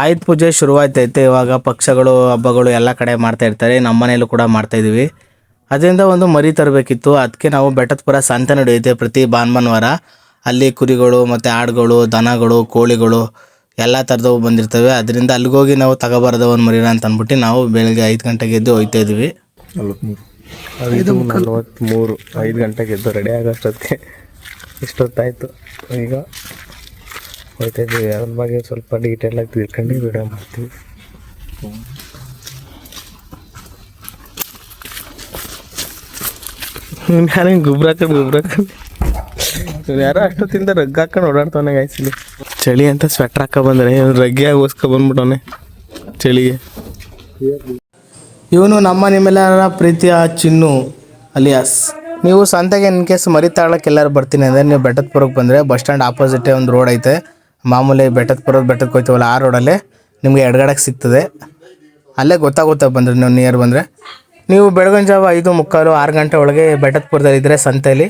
ಆಯುಧ ಪೂಜೆ ಶುರುವಾಯ್ತೈತೆ. ಇವಾಗ ಪಕ್ಷಗಳು ಹಬ್ಬಗಳು ಎಲ್ಲ ಕಡೆ ಮಾಡ್ತಾ ಇರ್ತಾರೆ. ನಮ್ಮ ಮನೇಲೂ ಕೂಡ ಮಾಡ್ತಾ ಇದೀವಿ ಅದರಿಂದ ಒಂದು ಮರಿ ತರಬೇಕಿತ್ತು. ಅದಕ್ಕೆ ನಾವು ಬೆಟ್ಟದಪುರ ಸಂತೆ ನಡೆಯುತ್ತೆ ಪ್ರತಿ ಭಾನುವಾರ. ಅಲ್ಲಿ ಕುರಿಗಳು ಮತ್ತು ಆಡುಗಳು ದನಗಳು ಕೋಳಿಗಳು ಎಲ್ಲ ಥರದವು ಬಂದಿರ್ತವೆ. ಅದರಿಂದ ಅಲ್ಲಿಗೋಗಿ ನಾವು ತಗೋಬಾರ್ದು ಒಂದು ಮರಿನ ಅಂತ ಅಂದ್ಬಿಟ್ಟು ನಾವು ಬೆಳಗ್ಗೆ ಐದು ಗಂಟೆಗೆ ಎದ್ದು ಹೋಯ್ತಾ ಇದ್ವಿ ಐದು ನಲ್ವತ್ತ್ಮೂರು ಐದು ಗಂಟೆಗೆ ಎದ್ದು ರೆಡಿ ಆಗೋಷ್ಟೊತ್ತಿಗೆ ಇಷ್ಟೊತ್ತಾಯಿತು. ಈಗ ಹೋಯ್ತಾ ಇದ್ದೀವಿ ಅದ್ರ ಬಗ್ಗೆ ಸ್ವಲ್ಪ ಡೀಟೇಲ್ ಆಗಿ ತಿಳ್ಕೊಂಡು ವಿಡಿಯೋ ಮಾಡ್ತೀವಿ ನಾನು ಗೊಬ್ಬರ ಹಾಕೊಂಡು ಗೊಬ್ಬರ ಹಾಕೊಂಡು ಯಾರೋ ಅಷ್ಟೊತ್ತಿಂದ ರಗ್ ಹಾಕೊಂಡು ಓಡಾಡ್ತಾನೆ ಗಾಯ್ಸಿಲಿ ಚಳಿ ಅಂತ ಸ್ವೆಟ್ರ್ ಹಾಕ ಬಂದ್ರೆ ರಗ್ಗೆ ಓಸ್ಕೊ ಬಂದ್ಬಿಟ್ಟವನೆ ಚಳಿಗೆ. ಇವನು ನಮ್ಮ ನಿಮ್ಮೆಲ್ಲರ ಪ್ರೀತಿಯ ಚಿನ್ನು ಅಲಿಯಾಸ್. ನೀವು ಸಂತೆಗೆ ಇನ್ ಕೇಸ್ ಮರಿ ಎಲ್ಲರೂ ಬರ್ತೀನಿ ಅಂದರೆ ನೀವು ಬೆಟ್ಟದಪುರಕ್ಕೆ ಬಂದರೆ ಬಸ್ ಸ್ಟ್ಯಾಂಡ್ ಆಪೋಸಿಟೇ ಒಂದು ರೋಡ್ ಐತೆ. ಮಾಮೂಲಿ ಬೆಟ್ಟದಪುರದ ಬೆಟ್ಟಕ್ಕೆ ಹೋಯ್ತೀವಲ್ಲ ಆ ರೋಡಲ್ಲೇ ನಿಮಗೆ ಎಡಗಡೆಗೆ ಸಿಗ್ತದೆ. ಅಲ್ಲೇ ಗೊತ್ತಾಗುತ್ತೆ ಬಂದರೆ ನೀವು ನಿಯರ್ ಬಂದರೆ. ನೀವು ಬೆಳಗಿನ ಜಾವ ಐದು ಮುಕ್ಕಾಲು ಆರು ಗಂಟೆ ಒಳಗೆ ಬೆಟ್ಟದಪುರದಲ್ಲಿ ಇದ್ದರೆ ಸಂತೆಯಲ್ಲಿ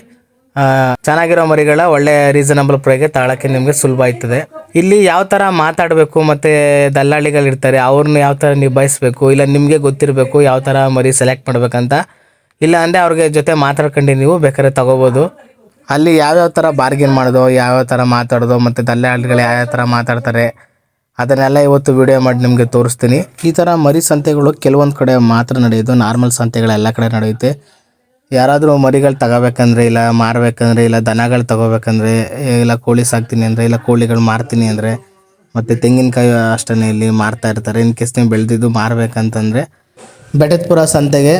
ಚೆನ್ನಾಗಿರೋ ಮರಿಗಳ ಒಳ್ಳೆ ರೀಸನಬಲ್ ಪ್ರೈಗೆ ತಾಳಕ್ಕೆ ನಿಮಗೆ ಸುಲಭ ಆಯ್ತದೆ. ಇಲ್ಲಿ ಯಾವ ಥರ ಮಾತಾಡಬೇಕು ಮತ್ತು ದಲ್ಲಾಳಿಗಳು ಇರ್ತಾರೆ, ಅವ್ರನ್ನ ಯಾವ ಥರ ನಿಭಾಯಿಸ್ಬೇಕು, ಇಲ್ಲ ನಿಮಗೆ ಗೊತ್ತಿರಬೇಕು ಯಾವ ಥರ ಮರಿ ಸೆಲೆಕ್ಟ್ ಮಾಡಬೇಕಂತ. ಇಲ್ಲ ಅಂದರೆ ಅವ್ರಿಗೆ ಜೊತೆ ಮಾತಾಡ್ಕೊಂಡು ನೀವು ಬೇಕಾದ್ರೆ ತಗೋಬೋದು. ಅಲ್ಲಿ ಯಾವ್ಯಾವ ಥರ ಬಾರ್ಗಿನ್ ಮಾಡೋದು, ಯಾವ್ಯಾವ ಥರ ಮಾತಾಡೋದು, ಮತ್ತು ದಲ್ಲಾಳಿಗಳು ಯಾವ್ಯಾವ ಥರ ಮಾತಾಡ್ತಾರೆ, ಅದನ್ನೆಲ್ಲ ಇವತ್ತು ವಿಡಿಯೋ ಮಾಡಿ ನಿಮಗೆ ತೋರಿಸ್ತೀನಿ. ಈ ಥರ ಮರಿ ಸಂತೆಗಳು ಕೆಲವೊಂದು ಕಡೆ ಮಾತ್ರ ನಡೆಯೋದು ನಾರ್ಮಲ್ ಸಂತೆಗಳು ಎಲ್ಲ ಕಡೆ ನಡೆಯುತ್ತೆ. ಯಾರಾದರೂ ಮರಿಗಳು ತಗೋಬೇಕಂದ್ರೆ ಇಲ್ಲ ಮಾರಬೇಕಂದ್ರೆ ಇಲ್ಲ ದನಗಳು ತಗೋಬೇಕಂದ್ರೆ, ಇಲ್ಲ ಕೋಳಿ ಸಾಕ್ತೀನಿ ಅಂದರೆ, ಇಲ್ಲ ಕೋಳಿಗಳು ಮಾರ್ತೀನಿ ಅಂದರೆ, ಮತ್ತು ತೆಂಗಿನಕಾಯಿ ಅಷ್ಟೇ ಇಲ್ಲಿ ಮಾರ್ತಾ ಇರ್ತಾರೆ. ಇನ್ ಕೇಸ್ ನೀವು ಬೆಳೆದಿದ್ದು ಮಾರಬೇಕಂತಂದರೆ, ಬೆಟತ್ಪುರ ಸಂತೆಗೆ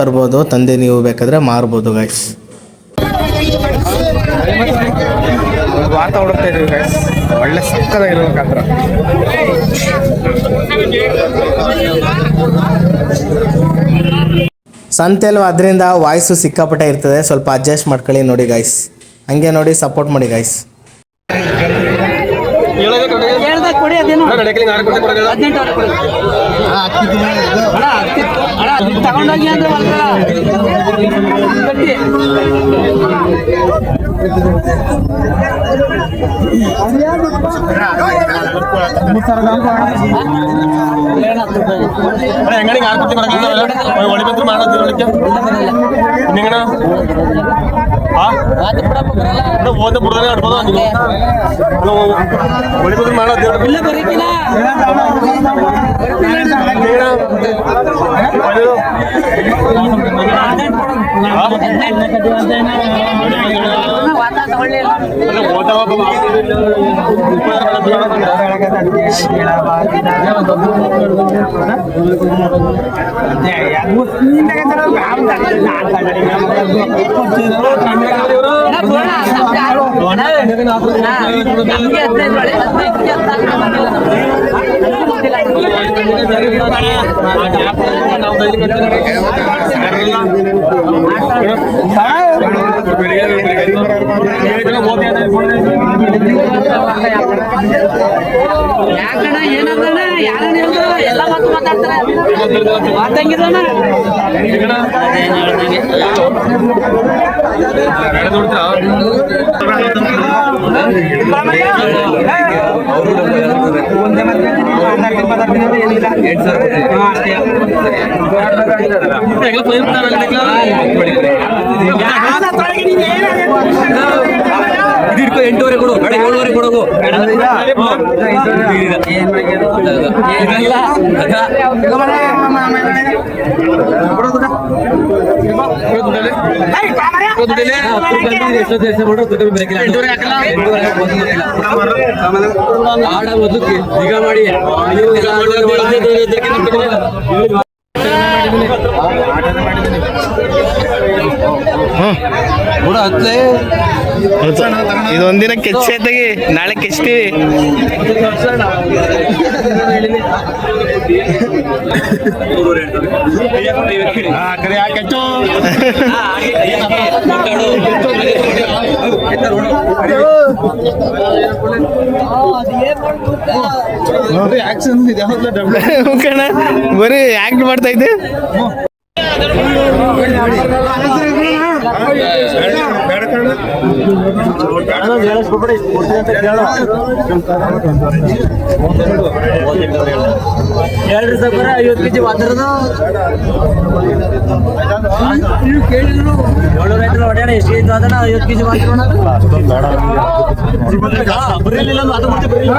ತರ್ಬೋದು, ತಂದೆ ನೀವು ಬೇಕಾದರೆ ಮಾರ್ಬೋದು ಗೈಸ್ ವಾತ ಹೊಡ್ತಾ ಇದೀವಿ ಗೈಸ್ ಒಳ್ಳೆ ಸಕ್ಕದಾಗಿರ್ಬೇಕಂತ್ರ ಸಂತೆಲು ಅದರಿಂದ ವಾಯ್ಸು ಸಿಕ್ಕಾಪಟ್ಟೆ ಇರ್ತದೆ. ಸ್ವಲ್ಪ ಅಡ್ಜಸ್ಟ್ ಮಾಡ್ಕೊಳ್ಳಿ ನೋಡಿ ಗೈಸ್ ಹಂಗೆ ನೋಡಿ ಸಪೋರ್ಟ್ ಮಾಡಿ ಗೈಸ್ ತಗೊಂಡೋಗಿ ಅಂದ್ರೆ എങ്ങനെ കാൽപ്പത്തി പറഞ്ഞാൽ വെളിപ്പത്തിൽ മഴ വിളിക്കാം പിന്നെങ്ങനെ ഇവിടെ പോകുന്ന പുറത്തേ അടുപ്പതാ വെളിപ്പത്തിൽ മഴ എങ്ങനെ ವಾತ ತಗೊಳ್ಳಿಲ್ಲ ಅಣ್ಣ, ಬೋಣ, ಸಂತೆ ಆರು. ಅಣ್ಣ, ನಮ್ಗೆ ಹದಿನೈದು ಒಳ್ಳೆ ಏನಂದ್ರೆ ಯಾರನ್ನ ಹೇಳಿದ್ರು ಎಲ್ಲ ಮಾತು ಮಾತಾಡ್ತಾರೆ ಮಾತಂಗಿದಣ್ಣ ಅದೇನು ಹೇಳ್ದಂಗೆ ಎಂಟೂವರೆ ಕೊಡು ಬೇಡ ಏಳುವರೆ ಕೊಡೋಗು ಆಡ ಮೊದಲು ಈಗ ಮಾಡಿ ನೀವು ಕೂಡ ಹತ್ತೇ ಇದೊಂದಿನ ಕೆಚ್ಚೆ ತೆಗಿ ನಾಳೆ ಕೆಚ್ತೀವಿ. ಕಣ ಬರೀ ಆಕ್ಟ್ ಮಾಡ್ತಾ ಇದ್ದೆ. ಹೇಳ್ರಿ ಸಾವ್ಕಾರ ಐವತ್ತು ಕೆಜಿ ಜಿ ನೀವು ಕೇಳಿದ್ರು ಏಳು ರೈತರ ಹೊಡೆಯೋಣ ಎಷ್ಟು ಕೆಜಿ ಅದನ್ನ ಐವತ್ತು ಕೆಜಿ ವಾದ್ರೋಣ ಬರೀಲಿಲ್ಲ ಅದು ಮತ್ತೆ ಬರೀಲಿಲ್ಲ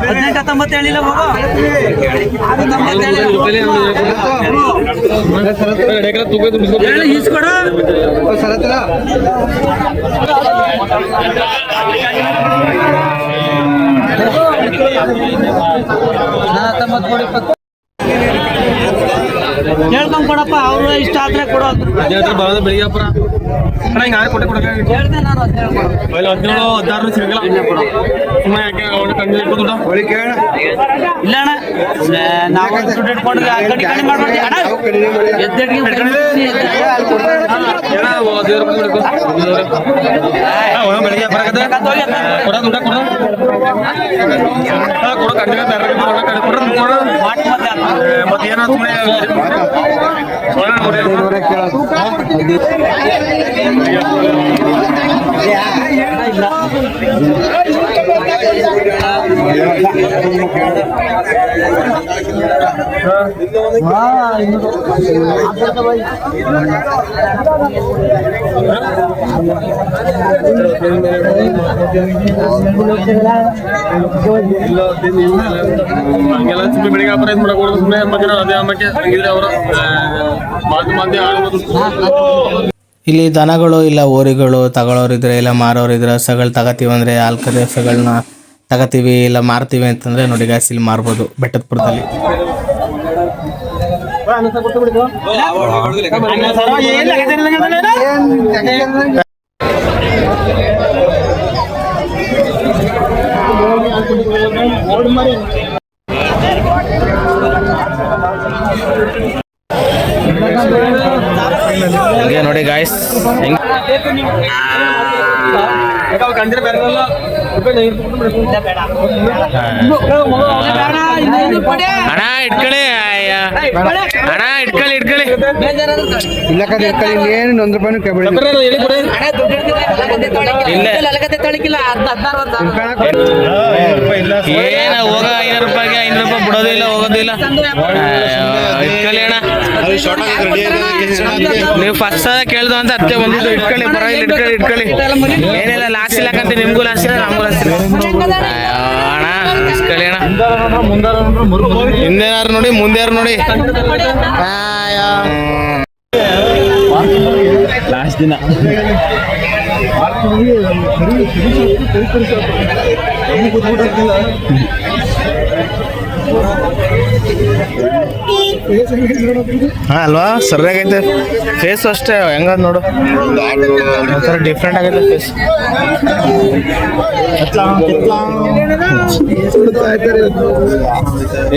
ಹದಿನೆಂಟು ಹತ್ತೊಂಬತ್ತು ಹೇಳಿಲ್ಲ ಹತ್ತೊಂಬತ್ತು ಹೇಳಿಲ್ಲ. ಹೇಳು ಈಸ್ಕೊಡು ಹತ್ತೊಂಬತ್ತು ಕೊಡು ಇಪ್ಪತ್ತು ಹೇಳ್ಕೊಂಡ್ ಕೊಡಪ್ಪ ಅವ್ರು ಇಷ್ಟ ಆದ್ರೆ ಕೊಡು ಬರೋದು ಬೆಳಿಗ್ಗೆ ಅಪ್ಪರ ಅಣ್ಣ ಹಿಂಗೆ ಆರು ಕೊಟ್ಟೆ ಕೊಡಕ್ಕೆ ಹೇಳ್ದೆ ನಾನು ಹದಿನೇಳು ಕೊಡು ಅಲ್ಲಿ ಹದಿನೇಳು ಹದಿನಾರು ಸಿಗಲ್ಲ. ಸುಮ್ಮನೆ ಯಾಕೆ ಅವ್ನು ಕಣ್ಣು ಇಟ್ಕೊಂಡು ಇಲ್ಲ ಅಣ್ಣ ಏ, ನಾವು ದುಡ್ಡು ಇಟ್ಕೊಂಡ್ರೆ ಆ ಕಡೆ ಕಡಿಮೆ ಮಾಡ್ಬಾರ್ದು ಅಣ್ಣ ಎದ್ದೆಡ್ಗೆ ಏನ ದೇವ್ರ ಬಿಡ್ಬೇಕು ಬೆಳಿಗ್ಗೆ ಬರಕತ್ತೆ ಕೊಡ ದುಡ್ಡ ಕೊಡ ಹಾ, ಕೊಡ ಕಂಡಿಗೆ ಬೇರೆ ಕೊಡ ಕಡೆ ಕೊಡ ಕೊಡ ಮಾಟ್ ಮತ್ತೆ ಅಲ್ಲ. ಮತ್ತೆ ಏನೋ ಸುಮ್ಮನೆ ಇಲ್ಲ ಇಲ್ಲಿ ದನಗಳು ಇಲ್ಲ ಓರಿಗಳು ತಗೊಳೋರಿದ್ರೆ ಇಲ್ಲ ಮಾರೋರಿದ್ರೆ ಸಗಳು ತಗತೀವಂದ್ರೆ ಆಲ್ಕದೆ ಸಗಳನ್ನ ತಗೋತೀವಿ ಇಲ್ಲ ಮಾರ್ತೀವಿ ಅಂತಂದ್ರೆ ನೋಡಿ ಗಾಯ್ಸ್ ಇಲ್ಲಿ ಮಾರ್ಬೋದು ಬೆಟ್ಟದಪುರದಲ್ಲಿ ನೋಡಿ ಗಾಯ್ಸ್ ಅಣ್ಣ ಇಟ್ಕೊಳ್ಳಿ. ಅಣ್ಣ ಇಟ್ಕೊಳ್ಳಿ ಇಟ್ಕೊಳ್ಳಿ ತಗೊಳ್ಳಿ. ಏನು ಒಂದು ರೂಪಾಯಿ ಕಬಡ್ಡಿ ಏನ ಹೋಗ ಐನೂರು ರೂಪಾಯಿಗೆ ಐನೂರು ರೂಪಾಯಿ ಬಿಡೋದಿಲ್ಲ ಹೋಗೋದಿಲ್ಲ ನೀವು ಫಸ್ಟ್ ಕೇಳ್ದು ಅಂತ ಅತ್ತೆ ಬಂದಿದ್ದು ಇಟ್ಕೊಳ್ಳಿ ಪರವಾಗಿಲ್ಲ ಇಟ್ಕೊಳ್ಳಿ ಇಟ್ಕೊಳ್ಳಿ. ಏನಿಲ್ಲ ಲಾಸ್ ಇಲ್ಲ ಕಂತ ನಿಮ್ಗೂ ಲಾಸ್ ಇಲ್ಲ ನಮಗೂ ಲಾಸ್ ಇಲ್ಲ. ಅಣ್ಣ ಹಿಂದೇನಾರು ನೋಡಿ ಮುಂದೆ ಯಾರು ನೋಡಿ. ಲಾಸ್ಟ್ ದಿನ. ಹಾ ಅಲ್ವಾ? ಸರಿಯಾಗೈತೆ ಫೇಸ್ ಅಷ್ಟೇ ಹೆಂಗದ ನೋಡು. ಒಂಥರ ಡಿಫ್ರೆಂಟ್ ಆಗೈತೆ ಫೇಸ್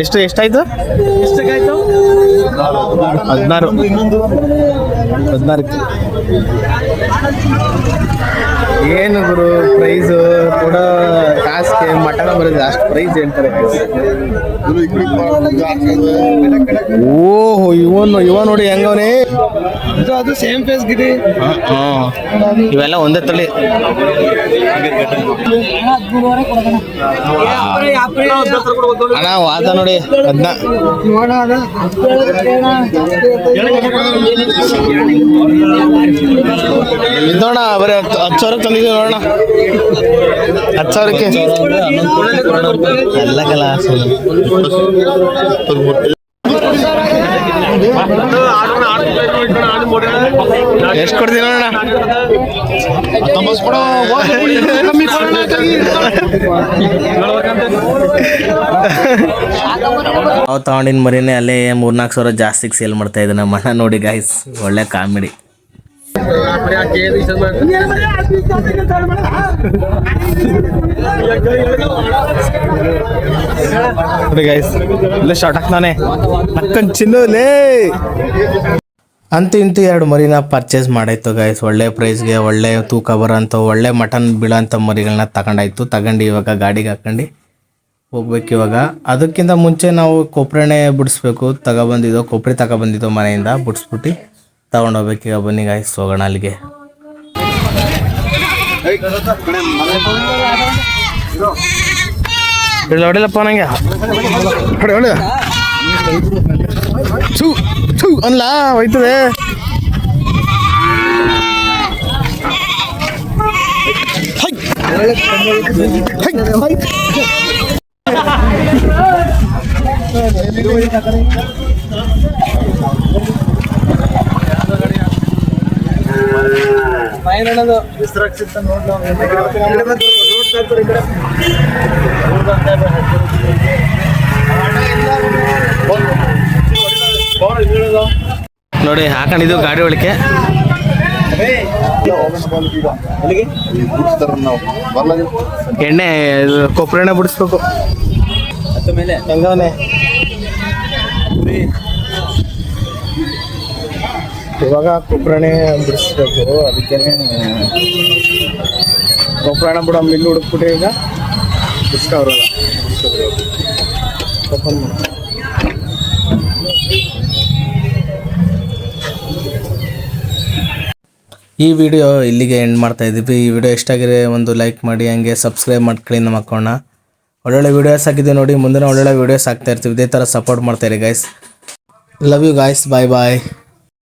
ಎಷ್ಟು ಎಷ್ಟಾಯ್ತು? ಹದಿನಾರು. ಹದಿನಾರಕ್ಕೆ. ಏನು ಗುರು ಪ್ರೈಸ್ ಕೊಡೋ ಕಾಸ್ಗೆ ಮಟನ್ ಬರೋದು ಅಷ್ಟು ಪ್ರೈಸ್ ಹೇಳ್ತಾರೆ ಓಹೋ ಇವನು ಇವ ನೋಡಿ ಹೆಂಗವನೇ. ಅದು ಸೇಮ್ ಫೇಸ್ ಗಿರಿ ಇವೆಲ್ಲ ಒಂದೇ ತಳಿ. ಅಣ್ಣ ವಾದ ನೋಡಿ ಅದನ್ನ ನೋಡೋಣ ಬರೀ ಹತ್ತು ಹತ್ತು ತಂದಿದ್ದೀವಿ ನೋಡೋಣ. ಹತ್ತು ಸಾವಿರಕ್ಕೆ. ಎಲ್ಲ ಕಲ ಎಷ್ಟು ಕೊಡ್ತೀನಿ ನೋಡೋಣ ನಾವು ತಗೊಂಡಿನ ಮರಿನೇ ಅಲ್ಲೇ ಮೂರ್ನಾಲ್ಕು ಸಾವಿರ ಜಾಸ್ತಿ ಸೇಲ್ ಮಾಡ್ತಾ ಇದ್ದೆ ಮಣ್ಣ ಅಣ್ಣ ನೋಡಿ ಗಾಯ್ಸ್ ಒಳ್ಳೆ ಕಾಮಿಡಿ ಗೈಸ್ ಇಲ್ಲ ಶಾರ್ಟ್ ಹಾಕ್ತಾನೆ ನಕ್ಕನ್ ಚಿನ್ನಲೇ ಅಂತೂ ಇಂತೂ ಎರಡು ಮರಿನ ಪರ್ಚೇಸ್ ಮಾಡಾಯ್ತು ಗೈಸ್ ಒಳ್ಳೆ ಪ್ರೈಸ್ಗೆ ಒಳ್ಳೆ ತೂಕ ಬರೋಂಥ ಒಳ್ಳೆ ಮಟನ್ ಬೀಳೋಂಥ ಮರಿಗಳನ್ನ ತಗೊಂಡಾಯ್ತು. ತಗೊಂಡು ಇವಾಗ ಗಾಡಿಗೆ ಹಾಕೊಂಡು ಹೋಗ್ಬೇಕು ಇವಾಗ. ಅದಕ್ಕಿಂತ ಮುಂಚೆ ನಾವು ಕೊಬ್ಬರೆಣ್ಣೆ ಬಿಡಿಸ್ಬೇಕು. ತಗೊಬಂದಿದ್ದೋ ಕೊಬ್ಬರಿ ತಗೊಬಂದಿದ್ದೋ ಮನೆಯಿಂದ ಬಿಡಿಸ್ಬಿಟ್ಟು ತಗೊಂಡೋಗ್ಬೇಕು ಈಗ ಬನ್ನಿ ಗಾಯ್ಸ್ ಹೋಗೋಣ ಅಲ್ಲಿಗೆ ಹೊಡಿಲಪ್ಪ ನಂಗೆ ಹೊಡಿ ಹೊಡಿ ಚೂ ಚೂ ಅಲ್ಲ ಹೋಯ್ತದೆ ನೋಡಿ ಹಾಕೊಂಡಿದ್ದು ಗಾಡಿ ಒಳಕ್ಕೆ. ಎಣ್ಣೆ ಕೊಪ್ಪರೆಣ್ಣೆ ಕೊಬ್ಬರಿ ಎಣ್ಣೆ ಬಿಡಿಸ್ಬೇಕು ಹೆಂಗವನೆ ಇವಾಗ ಕೊಪ್ರಣೆ ಬಿಡಿಸ್ಬೇಕು. ಅದಕ್ಕೆ ಕೊಪ್ರಣ ಬಿಡ ಮಿಲ್ ಹುಡುಕ್ಬಿಟ್ಟು ಈಗ ಈ ವಿಡಿಯೋ ಇಲ್ಲಿಗೆ ಎಂಡ್ ಮಾಡ್ತಾ ಇದ್ದೀವಿ. ಈ ವಿಡಿಯೋ ಎಷ್ಟಾಗಿದೆ ಒಂದು ಲೈಕ್ ಮಾಡಿ, ಹಂಗೆ ಸಬ್ಸ್ಕ್ರೈಬ್ ಮಾಡ್ಕೊಳ್ಳಿ ನಮ್ಮ ಅಕ್ಕೋಣ ಒಳ್ಳೊಳ್ಳೆ ವಿಡಿಯೋಸ್ ಹಾಕಿದ್ದೀವಿ ನೋಡಿ, ಮುಂದಿನ ಒಳ್ಳೊಳ್ಳೆ ವಿಡಿಯೋಸ್ ಹಾಕ್ತಾ ಇರ್ತೀವಿ. ಇದೇ ಥರ ಸಪೋರ್ಟ್ ಮಾಡ್ತಾ ಇರಿ guys love you guys bye bye